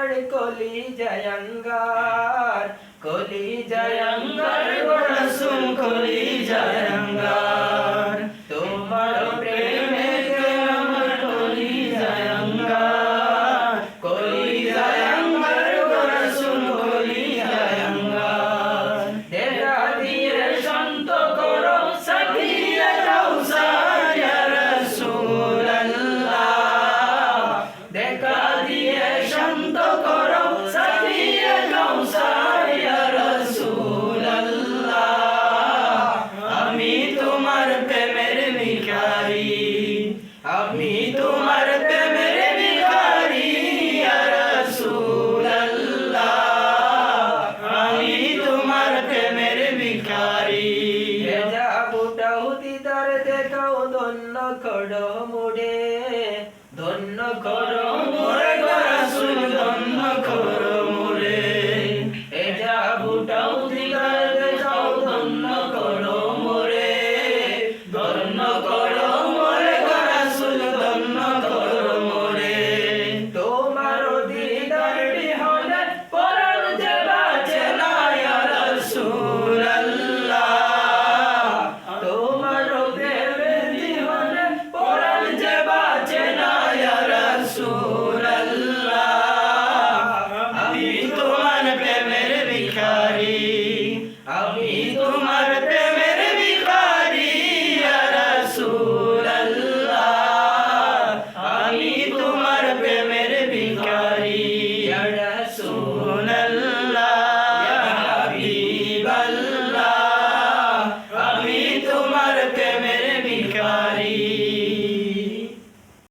জয়াঙ্গার কলি জয়ঙ্গার কলি জয়াঙ্গার বড় কলি